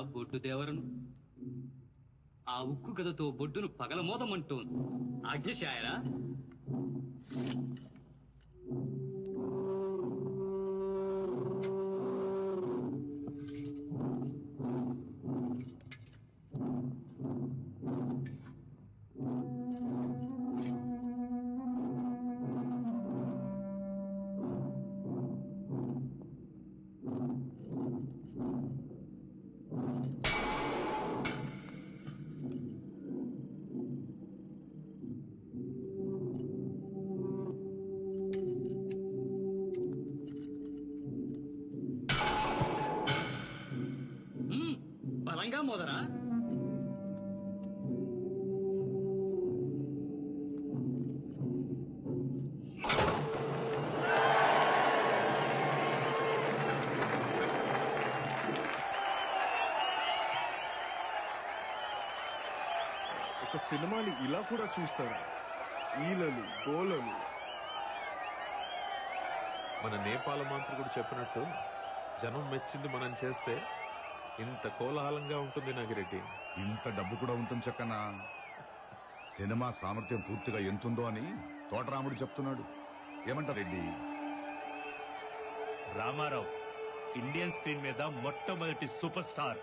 బొడ్డు దేవరను? ఆ ఉక్కు కథతో బొడ్డును పగలమోదమంటోంది. ఆజ్ఞశాయరా బలంగా మోదరా? ఒక సినిమాని ఇలా కూడా చూస్తారా? ఈలలు గోలలు. మన నేపాల మంత్రుడు చెప్పినట్టు జనం మెచ్చింది మనం చేస్తే ఇంత కోలాహలంగా ఉంటుంది నాగిరెడ్డి. ఇంత డబ్బు కూడా ఉంటుంది చక్కనా? సినిమా సామర్థ్యం పూర్తిగా ఎంతుందో అని తోటరాముడు చెప్తున్నాడు. ఏమంటారు రెడ్డి? రామారావు ఇండియన్ స్క్రీన్ మీద మొట్టమొదటి సూపర్ స్టార్.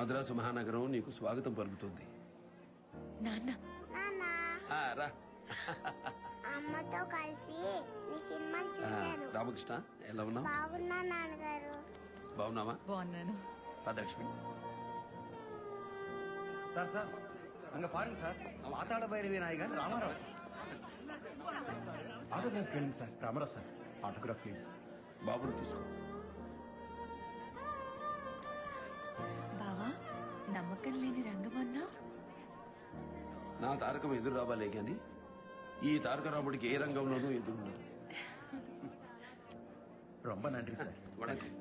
మద్రాసు మహానగరం నీకు స్వాగతం పలుకుతుంది నాన్న ఆ, రా అమ్మతో కలిసి మీ సినిమాలు ఆ, చూశాను రామకృష్ణ ఎలా ఉన్నావు బాగున్నా నాన్నగారు బాగున్నావా బాగున్నాను పదలక్ష్మి சார் சார் அங்க பாருங்க சார் ஆத்தாள பைரவி நாயகன் ராமாராவ் ஆட்டோகிராஃப் கேளுங்க sir Ramarao sir autograph please బాబుని తీసుకో నమ్మకం లేని రంగమన్నా నా తారకం ఎదురు రావాలే గాని ఈ తారకరాముడికి ఏ రంగంలోనూ ఎదురుండదు ரொம்ப நன்றி சார் వణకం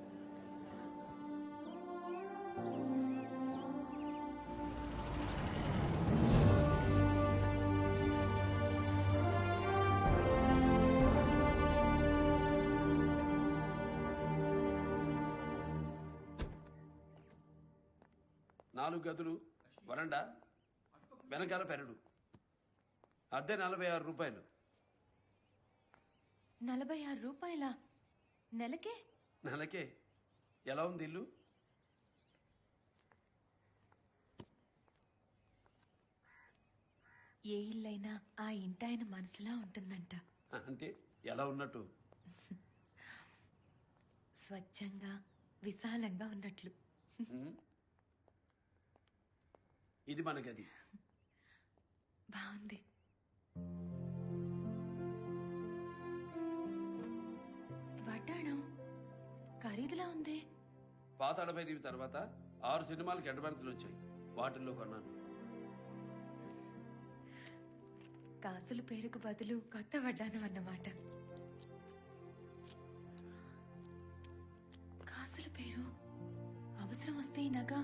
నాలుగు గదులు వరండా వెనకాల పెరడు. అద్దె నలభై ఆరు రూపాయలు. నలభై ఆరు రూపాయల? నెలకే? నెలకే. ఎలా ఉంది ఇల్లు? ఏ ఇల్లైనా ఆ ఇంటాయన మనసులా ఉంటుందంట. అంటే ఎలా ఉన్నట్టు? స్వచ్ఛంగా విశాలంగా ఉన్నట్లు. ఇది మన గది. బాగుంది. వడ్డాణం ఖరీదులా ఉంది. పాతాళ భైరవి తర్వాత ఆరు సినిమాలకి అడ్వాన్సులు వచ్చాయి. వాటిల్లో కొన్నాను. కాసుల పేరుకు బదులు కొత్త వడ్డాణం అన్నమాట. కాసుల పేరు అవసరం వస్తే ఈ నగ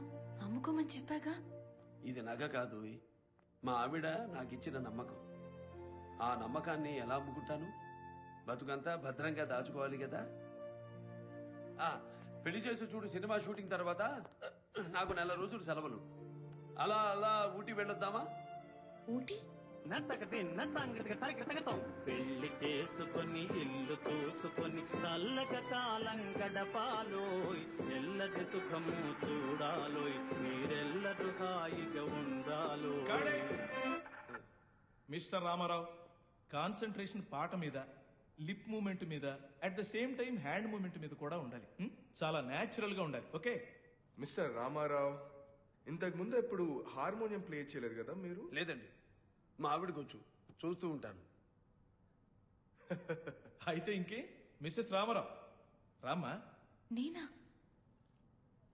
అమ్ముకోమని చెప్పాగా? ఇది నగ కాదు. మా ఆవిడ నాకు ఇచ్చిన నమ్మకం. ఆ నమ్మకాన్ని ఎలా అమ్ముకుంటాను? బతుకంతా భద్రంగా దాచుకోవాలి కదా? ఆ పెళ్ళి చేసి చూడు సినిమా షూటింగ్ తర్వాత నాకు నెల రోజులు సెలవులు. అలా అలా ఊటీ వెళ్ళొద్దామా? ఊటీ? పెళ్ళి చేసుకొని ఇల్లు చూసుకొని చల్లక కాలం గడపాలోయ్ ఎల్లటి సుఖము చూడాలోయ్ మీరెల్లరూ హాయిగా ఉండాలోయ్. మిస్టర్ రామారావు కాన్సన్ట్రేషన్ పాట మీద లిప్ మూమెంట్ మీద at the same time hand movement మీద కూడా ఉండాలి? చాలా నేచురల్గా ఉండాలి ఓకే? మిస్టర్ రామారావు ఇంతకు ముందు ఎప్పుడు హార్మోనియం ప్లే చేయలేదు కదా మీరు? లేదండి. మా ఆవిడకి వచ్చు చూస్తూ ఉంటాను. అయితే ఇంకే మిస్సెస్ రామారావు. రామ్మా. నేనా?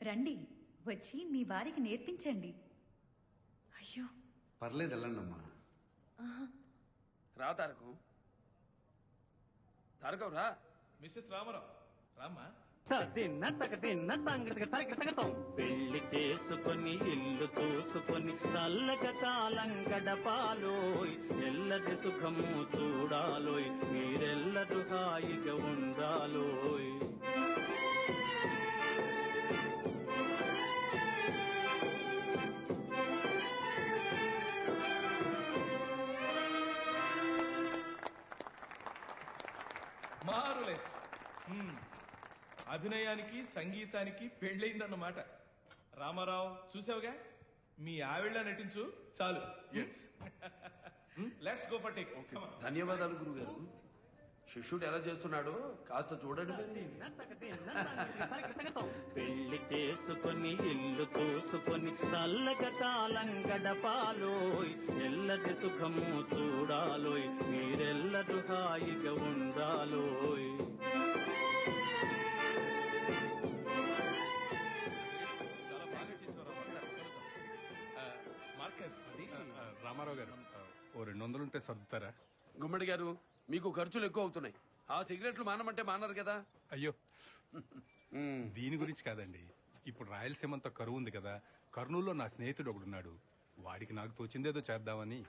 రండి వచ్చి మీ వారికి నేర్పించండి. అయ్యో. పర్లేదు వెళ్ళండమ్మా. రా తారకం. తారకం రా. మిస్సెస్ రామారావు. రామ్మా. పెళ్ళి చేసుకొని ఇల్లు చూసుకొని చల్లక కాలం గడపాలోయ్. ఎల్లటి సుఖము చూడాలోయ్. మీరెల్లరూ హాయిగా ఉండాలోయ్. మారులెస్ hmm. అభినయానికి సంగీతానికి పెళ్ళయిందన్నమాట. రామారావు చూసావుగా? మీ ఆవిళ్ళ నటించు చాలు. లెట్స్ గో ఫర్ టేక్ ధన్యవాదాలు గురుగారు. శిష్యుడు ఎలా చేస్తున్నాడో కాస్త చూడండి పెళ్ళి చేసుకొని ఇల్లు చూసుకొని కాలం గడపాలోయ్. ఎల్లటి సుఖము చూడాలోయ్. మీరెల్లరూ హాయిగా ఉండాలోయ్. అది రామారావు గారు ఓ రెండు వందలు ఉంటే సర్దుతారా? గుమ్మడి గారు మీకు ఖర్చులు ఎక్కువ అవుతున్నాయి. ఆ సిగరెట్లు మానమంటే మానరు కదా. అయ్యో. దీని గురించి కాదండి. ఇప్పుడు రాయలసీమంతా కరువు ఉంది కదా కర్నూలులో నా స్నేహితుడు ఒకడున్నాడు. వాడికి నాకు తోచిందేదో చేద్దామని.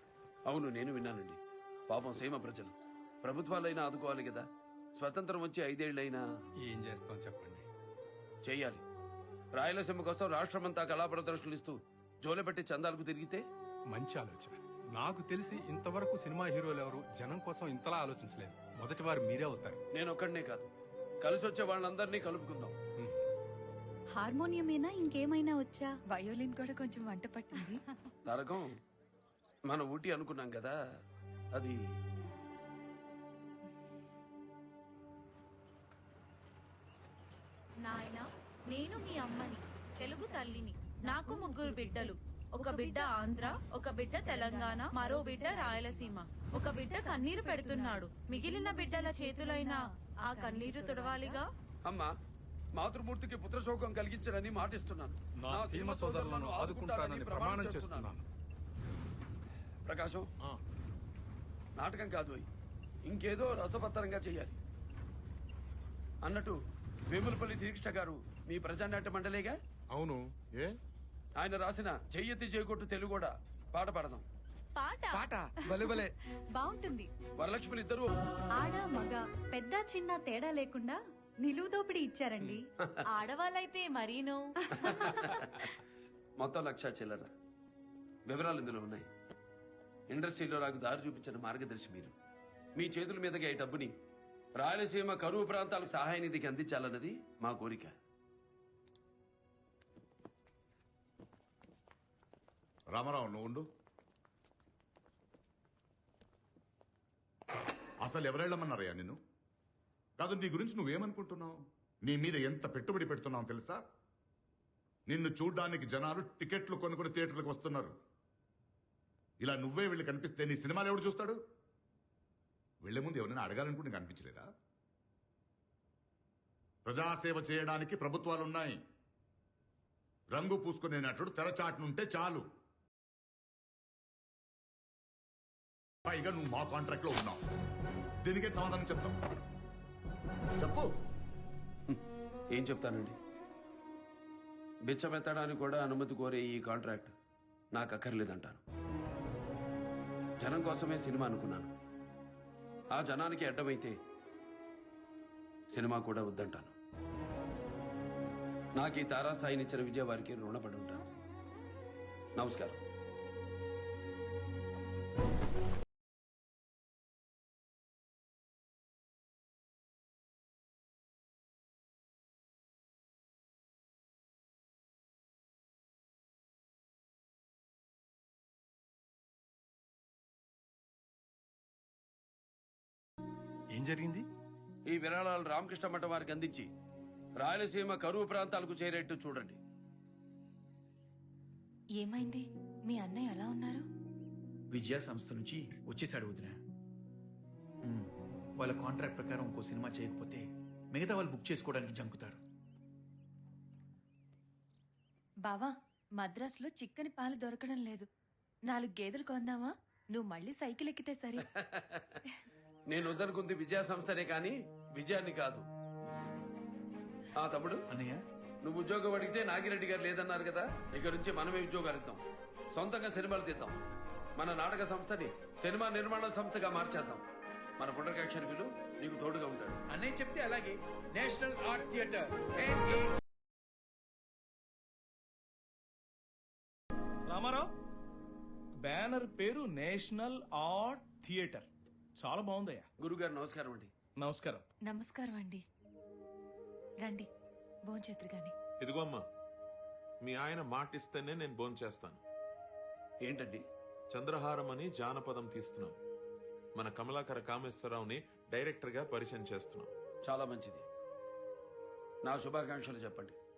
అవును నేను విన్నానండి. పాపం సీమ ప్రజలు. ప్రభుత్వాలైనా ఆదుకోవాలి కదా. స్వతంత్రం వచ్చి ఐదేళ్ళైనా. ఏం చేస్తాం చెప్పండి. చెయ్యాలి. రాయలసీమ కోసం రాష్ట్రమంతా కళా ప్రదర్శనలు ఇస్తూ జోలెపెట్టి చందాలకు తిరిగితే? మంచి ఆలోచన. నాకు తెలిసి ఇంతవరకు సినిమా హీరోలు ఎవరు జనం కోసం ఇంతలా ఆలోచించలేదు. మొదటి వారు మీరే అవుతారు. నేను ఒక్కడనే కాదు. కలిసి వచ్చే వాళ్ళందరినీ కలుపుకుందాం. హార్మోనియమేనా ఇంకేమైనా వచ్చా? వయోలిన్ కూడా కొంచెం వంట పట్టింది. తారకం మన ఊటీ అనుకున్నాం కదా అది నాయన నేను మీ అమ్మని తెలుగు తల్లిని. నాకు ముగ్గురు బిడ్డలు. ఒక బిడ్డ ఆంధ్ర ఒక బిడ్డ తెలంగాణ మరో బిడ్డ రాయలసీమ. ఒక బిడ్డ కన్నీరు పెడుతున్నాడు. మిగిలిన బిడ్డల చేతులైన ఆ కన్నీరు తుడవాలిగా? అమ్మా మాతృమూర్తికి పుత్రశోకం కలిగించరని మాటిస్తున్నాను. నా సీమ సోదరులను ఆదుకుంటానని ప్రమాణం చేస్తున్నాను. ప్రకాశం నాటకం కాదు. ఇంకేదో రసపత్తరంగా చెయ్యాలి అన్నట్టు వేములపల్లి శ్రీకృష్ణ గారు మీ ప్రజానాట్య మండలేగా? అవును. ఏ? ఆయన రాసిన చెయ్యెత్తి చేయకొట్టు తెలుగు కూడా. పాట పాడదాం. పాట? బాగుంటుంది వరలక్ష్మిలు ఇద్దరు. ఆడ మగ పెద్ద చిన్న తేడా లేకుండా నిలువు దోపిడీ ఇచ్చారండి ఆడవాళ్ళైతే మరీను. మొత్తం లక్ష చిల్లర. వివరాలు ఇందులో ఉన్నాయి. ఇండస్ట్రీలో నాకు దారి చూపించిన మార్గదర్శి మీరు. మీ చేతుల మీదుగా ఈ డబ్బుని రాయలసీమ కరువు ప్రాంతాలకు సహాయ నిధికి అందించాలన్నది మా కోరిక. రామారావు నువ్వు ఉండు. అసలు ఎవరెళ్ళమన్నారయ్యా నిన్ను? కాదు నీ గురించి నువ్వేమనుకుంటున్నావు నీ మీద ఎంత పెట్టుబడి పెడుతున్నావు తెలుసా? నిన్ను చూడ్డానికి జనాలు టికెట్లు కొనుక్కుని థియేటర్లకు వస్తున్నారు. ఇలా నువ్వే వెళ్ళి కనిపిస్తే నీ సినిమాలు ఎవడు చూస్తాడు? వెళ్ళే ముందు ఎవరైనా అడగాలనుకుంటే నీకు అనిపించలేదా? ప్రజాసేవ చేయడానికి ప్రభుత్వాలున్నాయి. రంగు పూసుకునే నటుడు తెరచాటునుంటే చాలు. పైగా నువ్వు మా కాంట్రాక్ట్లో ఉన్నావు. దీనికే సమాధానం చెప్తావు చెప్పు. ఏం చెప్తానండి? బిచ్చమెత్తడానికి కూడా అనుమతి కోరే ఈ కాంట్రాక్ట్ నాకు అక్కర్లేదంటాను జనం కోసమే సినిమా అనుకున్నాను. ఆ జనానికి అడ్డమైతే సినిమా కూడా వద్దంటాను. నాకు ఈ తారాస్థాయినిచ్చిన విజయ వారికి రుణపడి ఉంటాను. నమస్కారం. ఏం జరిగింది? ఈ విరాళాలు రామకృష్ణ మఠం వారికి అందించి రాయలసీమ కరువు ప్రాంతాలకు చేరేట్టు చూడండి. ఏమైంది? మీ అన్నయ్య ఎలా ఉన్నారు? విజయ సంస్థ నుంచి వచ్చేసాడు వదిన. ఉమ్, వాళ్ళ కాంట్రాక్ట్ ప్రకారం ఇంకో సినిమా చేయకపోతే మిగతా వాళ్ళు బుక్ చేసుకోవడానికి జంకుతారు. బావా మద్రాసులో చిక్కని పాలు దొరకడం లేదు. నాలుగు గేదెలు కొందామా? నువ్వు మళ్ళీ సైకిల్ ఎక్కితే సరే. నేను వద్దనుకుంది విజయ సంస్థనే కానీ విజయాన్ని కాదు. ఆ తమ్ముడు? అన్నయ్య? నువ్వు ఉద్యోగం అడిగితే నాగిరెడ్డి గారు లేదన్నారు కదా? ఇక నుంచి మనమే ఉద్యోగాలు ఇద్దాం. సొంతంగా సినిమాలు తీద్దాం. మన నాటక సంస్థని సినిమా నిర్మాణ సంస్థగా మార్చేద్దాం. మన పునర్కాక్షరికులు నీకు తోడుగా ఉంటాడు. అన్నయ్య చెప్తే అలాగే. National art theatre. Ramarao banner పేరు నేషనల్ ఆర్ట్ థియేటర్. చాలా బాగుందయ్యా. గురుగారు నమస్కారం అండి. నమస్కారం. నమస్కారం అండి. రండి భోంచేతురు గాని. ఇదిగో అమ్మా మీ ఆయన మాటిస్తేనే నేను భోంచేస్తాను. ఏంటండి? చంద్రహారం అని జానపదం తీస్తున్నాం. మన కమలాకర కామేశ్వరరావుని డైరెక్టర్గా పరిచయం చేస్తున్నాం. చాలా మంచిది. నా శుభాకాంక్షలు చెప్పండి.